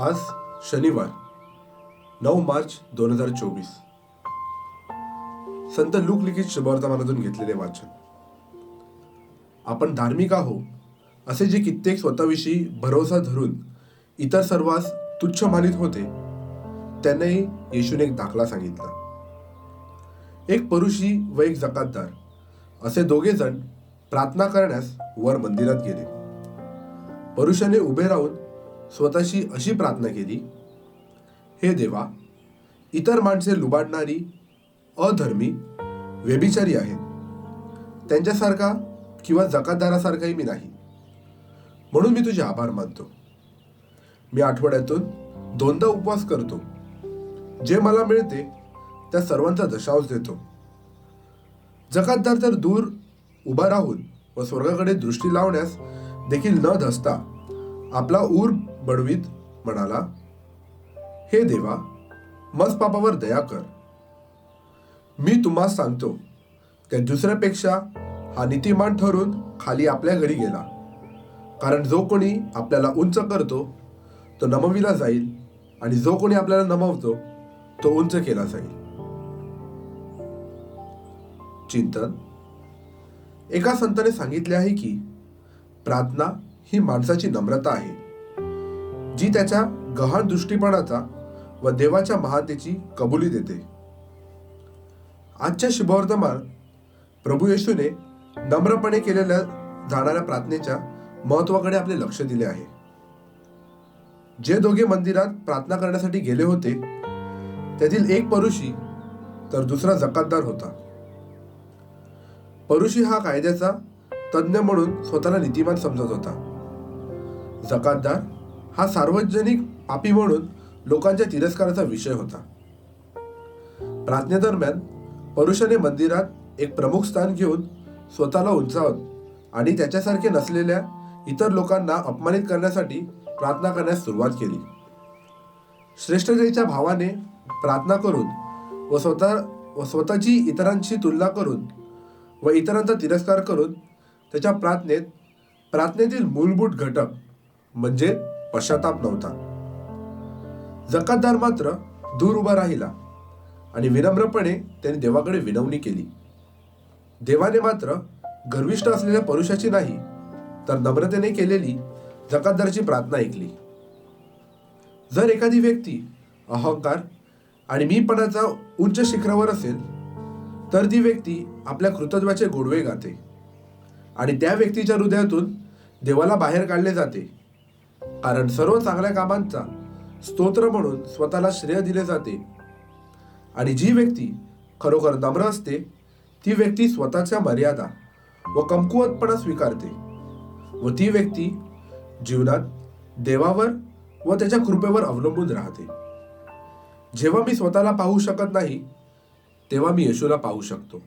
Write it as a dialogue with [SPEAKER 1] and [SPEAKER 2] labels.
[SPEAKER 1] आज शनिवार नऊ मार्च दोन हजार चोवीस. संत लूक लिखित शुभवर्तमानातून घेतलेले वाचन. आपण धार्मिक आहो असे जे कित्येक स्वतःविषयी भरोसा धरून इतर सर्वांस तुच्छ मानित होते त्यांनाही येशूने एक दाखला सांगितला. एक परुषी व एक जकातदार असे दोघे जण प्रार्थना करण्यास वर मंदिरात गेले. परुषाने उभे राहून स्वतःशी अशी प्रार्थना केली हे देवा इतर माणसे लुबाडणारी अधर्मी व्यभिचारी आहेत. त्यांच्यासारखा किंवा जकातदारासारखाही मी नाही. म्हणून मी तुझे आभार मानतो. मी आठवड्यातून दोनदा उपवास करतो. जे मला मिळते त्या सर्वांचा दशांश देतो. जकातदार तर दूर उभा राहून व स्वर्गाकडे दृष्टी लावण्यास देखील न धसता आपला ऊर बडवीत म्हणाला हे देवा मजपापावर दया कर. मी तुम्हाला सांगतो त्या दुसऱ्यापेक्षा हा नीतिमान ठरून खाली आपल्या घरी गेला. कारण जो कोणी आपल्याला उंच करतो तो नमविला जाईल आणि जो कोणी आपल्याला नमवतो तो उंच केला जाईल. चिंतन. एका संताने सांगितले आहे की प्रार्थना ही माणसाची नम्रता आहे. जी त्याच्या गहाण दृष्टीपणाचा व देवाच्या महानतेची कबुली देते. आजच्या शुभवर्तमान प्रभू येशूने नम्रपणे केलेल्या जाणाऱ्या प्रार्थनेच्या महत्वाकडे आपले लक्ष दिले आहे. जे दोघे मंदिरात प्रार्थना करण्यासाठी गेले होते त्यातील एक परुषी तर दुसरा जकातदार होता. परुषी हा कायद्याचा तज्ज्ञ म्हणून स्वतःला नीतिमान समजत होता. जकातदार हा सार्वजनिक पापी म्हणून लोकांच्या तिरस्काराचा विषय होता. प्रार्थनेदरम्यान परुषाने मंदिरात एक प्रमुख स्थान घेऊन स्वतःला उंचावत आणि त्याच्यासारखे नसलेल्या इतर लोकांना अपमानित करण्यासाठी प्रार्थना करण्यास सुरुवात केली. श्रेष्ठतेच्या भावाने प्रार्थना करून व स्वतः व स्वतःची इतरांशी तुलना करून व इतरांचा तिरस्कार करून त्याच्या प्रार्थनेत प्रार्थनेतील मूलभूत घटक म्हणजे पश्चाताप नव्हता. जकातदार मात्र दूर उभा राहिला आणि विनम्रपणे त्याने देवाकडे विनवणी केली. देवाने मात्र गर्विष्ठ असलेल्या परुषाची नाही तर नम्रतेने केलेली जकातदारची प्रार्थना ऐकली. जर एखादी व्यक्ती अहंकार आणि मीपणाचा उच्च शिखरावर असेल तर ती व्यक्ती आपल्या कृतत्वाचे गोडवे गाते आणि त्या व्यक्तीच्या हृदयातून देवाला बाहेर काढले जाते. कारण सर्व चांगल्या कामांचा स्तोत्र म्हणून स्वतःला श्रेय दिले जाते. आणि जी व्यक्ती खरोखर नम्र असते ती व्यक्ती स्वतःच्या मर्यादा व कमकुवतपणा स्वीकारते व ती व्यक्ती जीवनात देवावर व त्याच्या कृपेवर अवलंबून राहते. जेव्हा मी स्वतःला पाहू शकत नाही तेव्हा मी येशूला पाहू शकतो.